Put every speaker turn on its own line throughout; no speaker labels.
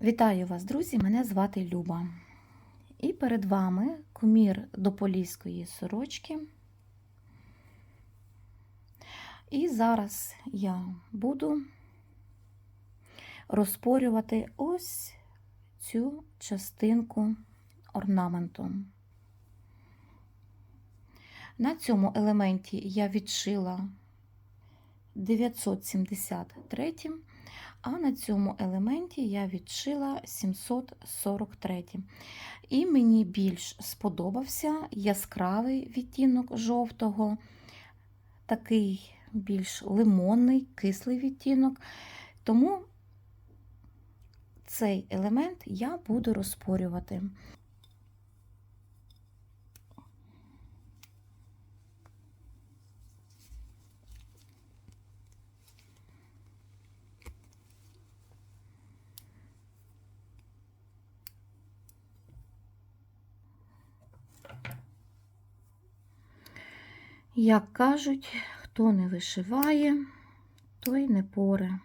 Вітаю вас, друзі! Мене звати Люба. І перед вами кумір до поліської сорочки. І зараз я буду розпорювати ось цю частинку орнаменту. На цьому елементі я відшила 973 а на цьому елементі я відшила 743. І мені більш сподобався яскравий відтінок жовтого, такий більш лимонний, кислий відтінок. Тому цей елемент я буду розпорювати. Як кажуть, хто не вишиває, той не поре.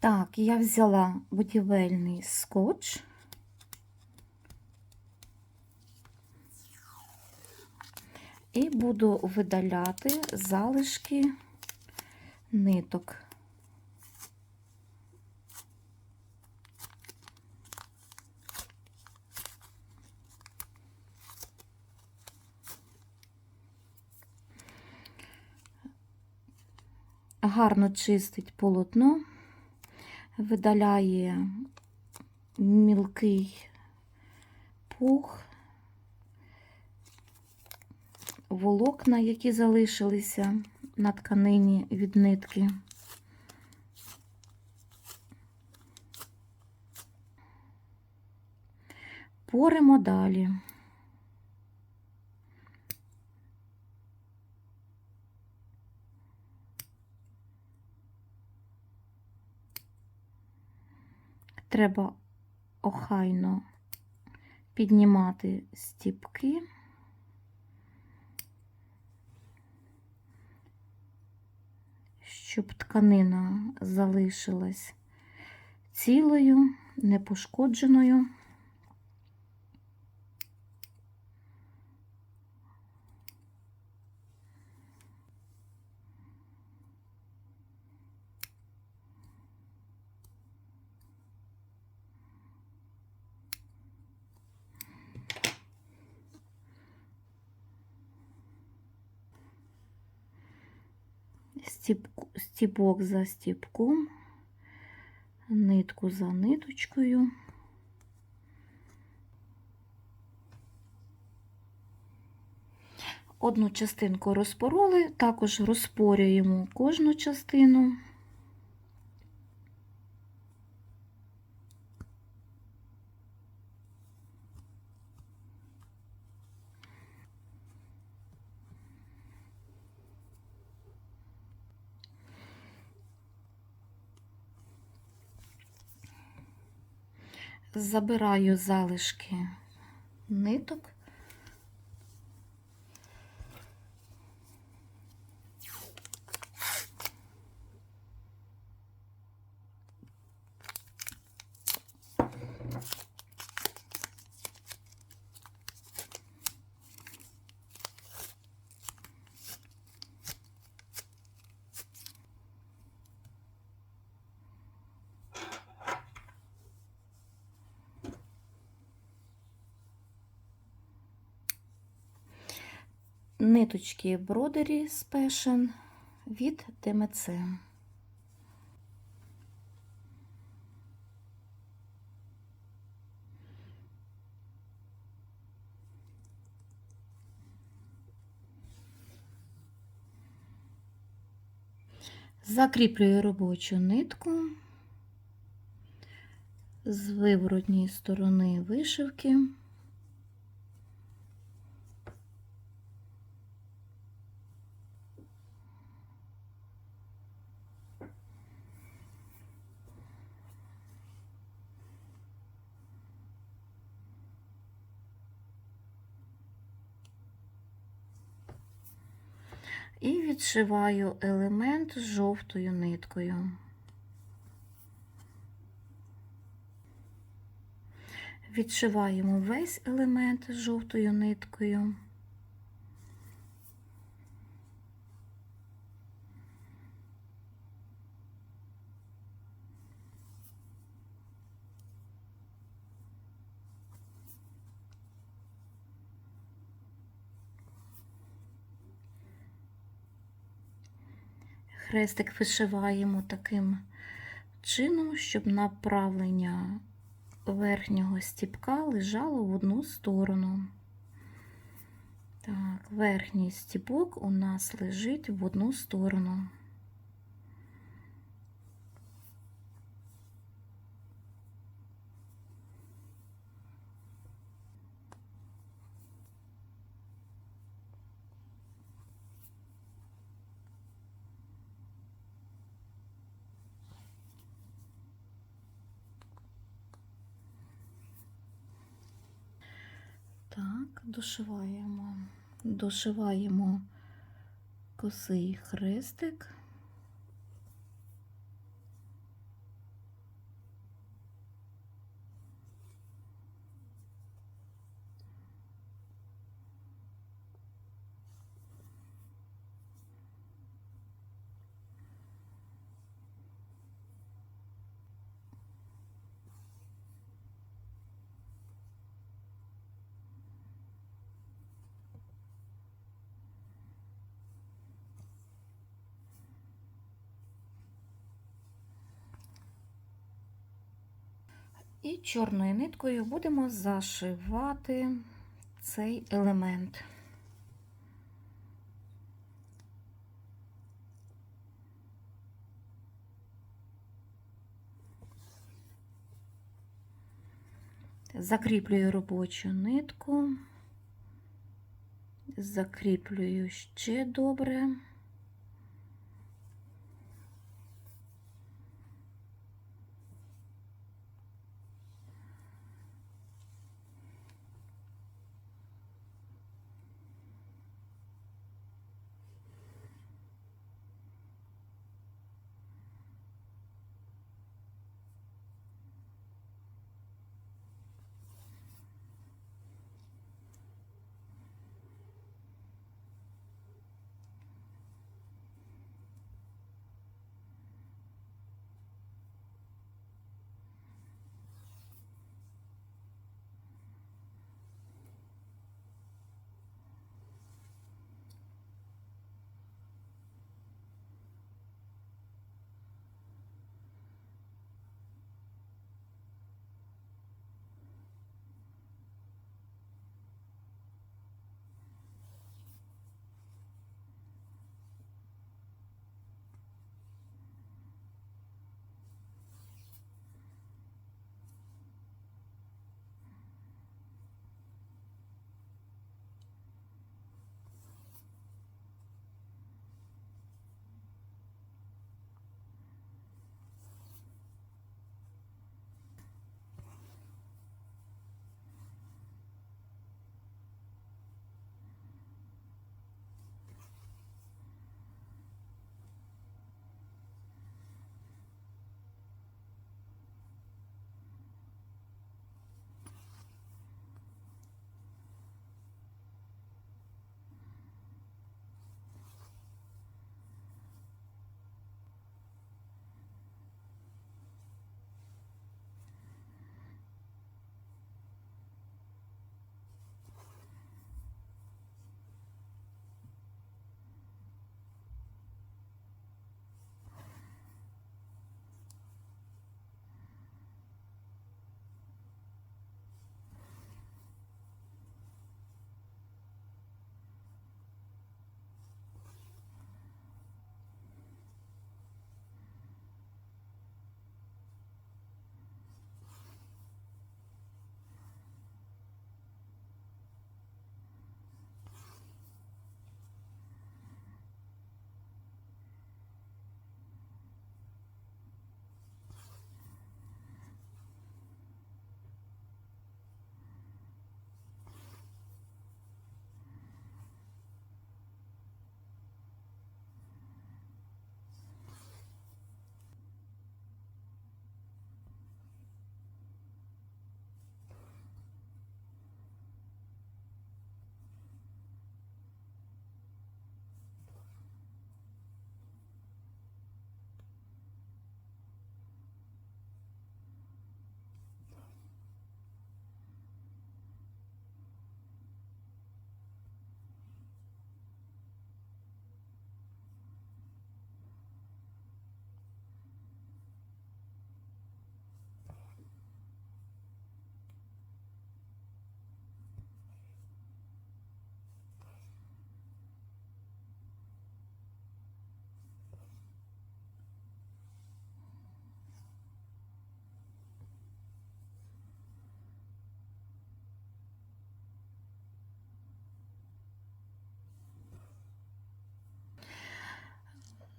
Так, я взяла будівельний скотч. І буду видаляти залишки ниток. Гарно чистить полотно видаляє мілкий пух, волокна, які залишилися на тканині від нитки. Поримо далі. Треба охайно піднімати стіпки. Щоб тканина залишилась цілою, непошкодженою. Стіпок за стіпком, нитку за ниточкою. Одну частинку розпороли, також розпорюємо кожну частину. Забираю залишки ниток ниточки Бродері Special від ДМЦ. Закріплюю робочу нитку з виворотньої сторони вишивки. І відшиваю елемент з жовтою ниткою. Відшиваємо весь елемент з жовтою ниткою. Хрестик вишиваємо таким чином, щоб направлення верхнього стіпка лежало в одну сторону. Так, верхній стіпок у нас лежить в одну сторону. Так, дошиваємо, дошиваємо косий хрестик. І чорною ниткою будемо зашивати цей елемент. Закріплюю робочу нитку, закріплюю ще добре.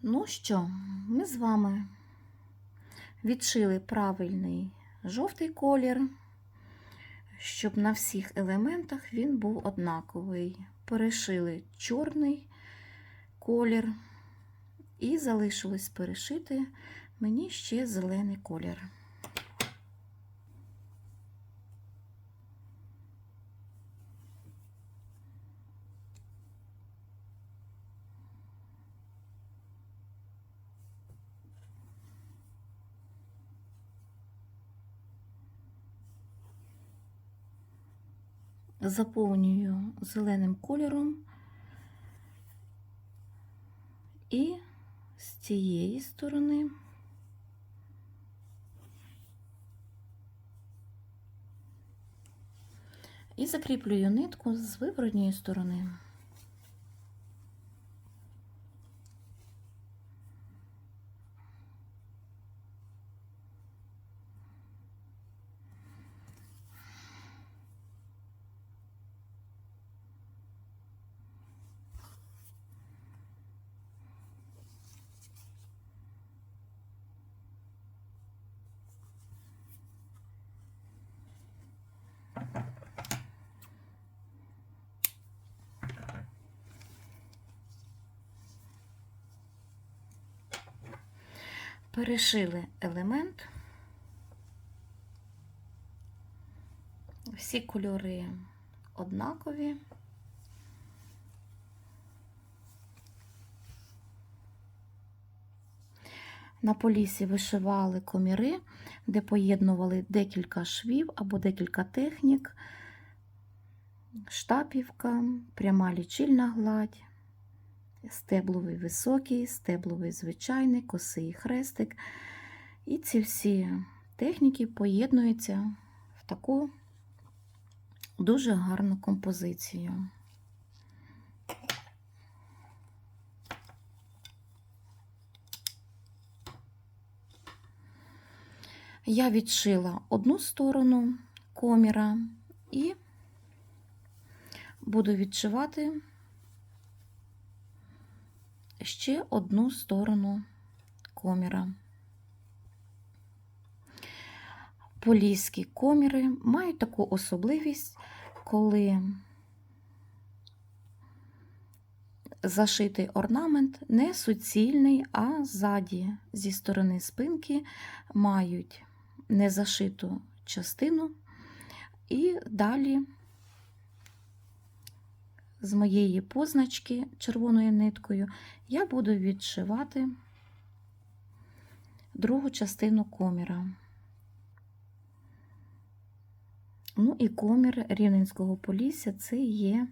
Ну що, ми з вами відшили правильний жовтий колір, щоб на всіх елементах він був однаковий. Перешили чорний колір і залишилось перешити мені ще зелений колір. Заповнюю зеленим кольором і з цієї сторони і закріплюю нитку з виворотньої сторони. Перешили елемент. Всі кольори однакові. На полісі вишивали коміри, де поєднували декілька швів або декілька технік, штапівка, пряма лічильна гладь, стебловий високий, стебловий звичайний, косий хрестик. І ці всі техніки поєднуються в таку дуже гарну композицію. Я відшила одну сторону коміра і буду відшивати ще одну сторону коміра. Поліські коміри мають таку особливість, коли зашитий орнамент не суцільний, а ззаді, зі сторони спинки, мають незашиту частину, і далі з моєї позначки червоною ниткою я буду відшивати другу частину коміра. Ну і комір Рівненського полісся це є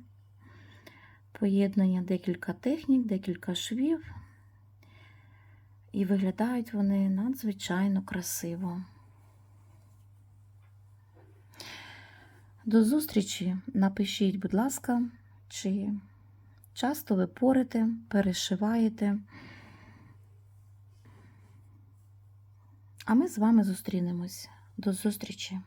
поєднання декілька технік, декілька швів, і виглядають вони надзвичайно красиво. До зустрічі напишіть, будь ласка, чи часто ви порите, перешиваєте. А ми з вами зустрінемось. До зустрічі!